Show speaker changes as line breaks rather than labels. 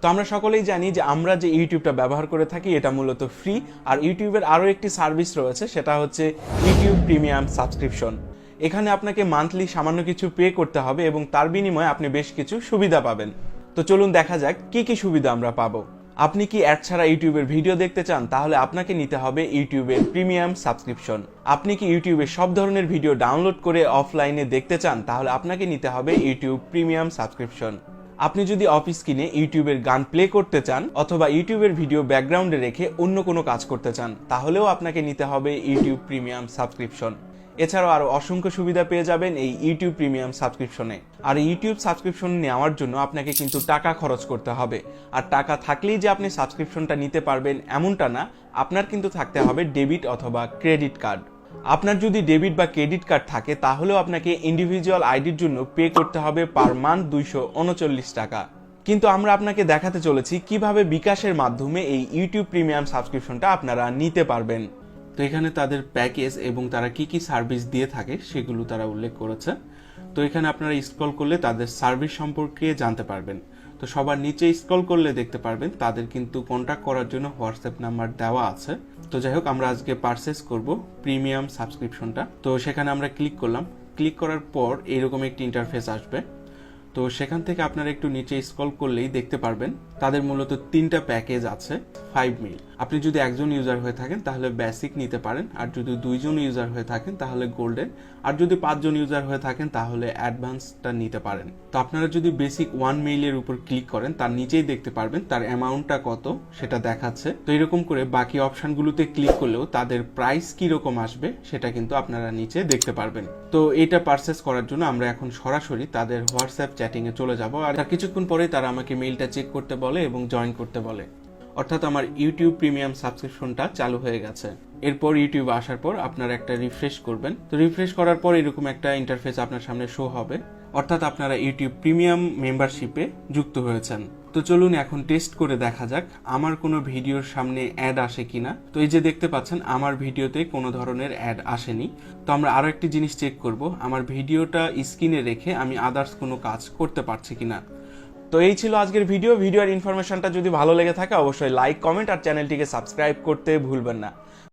তো আমরা সকলেই জানি যে আমরা যে ইউটিউবটা ব্যবহার করে থাকি, এটা মূলত ফ্রি আর ইউটিউবের আরও একটি সার্ভিস রয়েছে, সেটা হচ্ছে ইউটিউব প্রিমিয়াম সাবস্ক্রিপশন। এখানে আপনাকে মান্থলি সামান্য কিছু পে করতে হবে এবং তার বিনিময়ে আপনি বেশ কিছু সুবিধা পাবেন। তো চলুন দেখা যাক কি কি সুবিধা আমরা পাবো। আপনি কি অ্যাড ছাড়া ইউটিউবের ভিডিও দেখতে চান? তাহলে আপনাকে নিতে হবে ইউটিউবের প্রিমিয়াম সাবস্ক্রিপশন। আপনি কি ইউটিউবে সব ধরনের ভিডিও ডাউনলোড করে অফলাইনে দেখতে চান? তাহলে আপনাকে নিতে হবে ইউটিউব প্রিমিয়াম সাবস্ক্রিপশন। আপনি যদি অফিস কিনে ইউটিউবের গান প্লে করতে চান অথবা ইউটিউবের ভিডিও ব্যাকগ্রাউন্ডে রেখে অন্য কোনো কাজ করতে চান, তাহলেও আপনাকে নিতে হবে ইউটিউব প্রিমিয়াম সাবস্ক্রিপশন। এছাড়াও আরও অসংখ্য সুবিধা পেয়ে যাবেন এই ইউটিউব প্রিমিয়াম সাবস্ক্রিপশনে। আর ইউটিউব সাবস্ক্রিপশন নেওয়ার জন্য আপনাকে কিন্তু টাকা খরচ করতে হবে। আর টাকা থাকলেই যে আপনি সাবস্ক্রিপশনটা নিতে পারবেন এমনটা না, আপনার কিন্তু থাকতে হবে ডেবিট অথবা ক্রেডিট কার্ড আপনার যদি ডেবিট বা ক্রেডিট কার্ড থাকে, তাহলেও আপনাকে ইন্ডিভিজুয়াল আইডির জন্য পে করতে হবে পার মান্থ দুইশো উনচল্লিশ টাকা। কিন্তু আমরা আপনাকে দেখাতে চলেছি কীভাবে বিকাশের মাধ্যমে এই ইউটিউব প্রিমিয়াম সাবস্ক্রিপশনটা আপনারা নিতে পারবেন। তো এখানে তাদের প্যাকেজ এবং তারা কি কি সার্ভিস দিয়ে থাকে, সেগুলো তারা উল্লেখ করেছে। তো এখানে আপনারা স্ক্রল করলে তাদের সার্ভিস সম্পর্কে জানতে পারবেন। তো সবার নিচে স্ক্রল করলে দেখতে পারবেন, তাদের কিন্তু কন্ট্যাক্ট করার জন্য হোয়াটসঅ্যাপ নাম্বার দেওয়া আছে। তো যাই হোক, আমরা আজকে পারচেস করব প্রিমিয়াম সাবস্ক্রিপশনটা তো সেখানে আমরা ক্লিক করলাম। ক্লিক করার পর এরকম একটি ইন্টারফেস আসবে। তো সেখান থেকে আপনারা একটু নিচে স্ক্রল করলেই দেখতে পারবেন। তাদের মূলত তিনটা প্যাকেজ আছে ফাইভ মিল আপনি যদি একজন ইউজার হয়ে থাকেন, তাহলে বেসিক নিতে পারেন। আর যদি দুইজন ইউজার হয়ে থাকেন, তাহলে গোল্ডেন আর যদি পাঁচজন ইউজার হয়ে থাকেন, তাহলে অ্যাডভান্সটা নিতে পারেন। তো আপনারা যদি বেসিক ওয়ান মেইলের উপর ক্লিক করেন, তার নিচেই দেখতে পারবেন তার অ্যামাউন্টটা কত, সেটা দেখাচ্ছে। তো এরকম করে বাকি অপশানগুলোতে ক্লিক করলেও তাদের প্রাইস কীরকম আসবে, সেটা কিন্তু আপনারা নিচে দেখতে পারবেন। তো এটা পারচেস করার জন্য আমরা এখন সরাসরি তাদের হোয়াটসঅ্যাপ চ্যাটিং এ চলে যাব। আর তার কিছুক্ষণ পরে তারা আমাকে মেইলটা চেক করতে বলে এবং জয়েন করতে বলে। অর্থাৎ আমার ইউটিউব প্রিমিয়াম সাবস্ক্রিপশনটা চালু হয়ে গেছে। এরপর ইউটিউব আসার পর আপনারা একটা রিফ্রেশ করবেন। তো রিফ্রেশ করার পর এরকম একটা ইন্টারফেস আপনার সামনে শো হবে। অর্থাৎ আপনারা ইউটিউব প্রিমিয়াম মেম্বারশিপে যুক্ত হয়েছেন। তো চলুন এখন টেস্ট করে দেখা যাক আমার কোনো ভিডিওর সামনে অ্যাড আসে কিনা। তো এই যে দেখতে পাচ্ছেন, আমার ভিডিওতে কোনো ধরনের অ্যাড আসেনি। তো আমরা আরও একটি জিনিস চেক করব, আমার ভিডিওটা স্ক্রিনে রেখে আমি আদার্স কোনো কাজ করতে পারছি কিনা। তো এই ছিল আজকের ভিডিও। ভিডিওর ইনফরমেশনটা যদি ভালো লেগে থাকে, অবশ্যই লাইক কমেন্ট আর চ্যানেলটিকে সাবস্ক্রাইব করতে ভুলবেন না।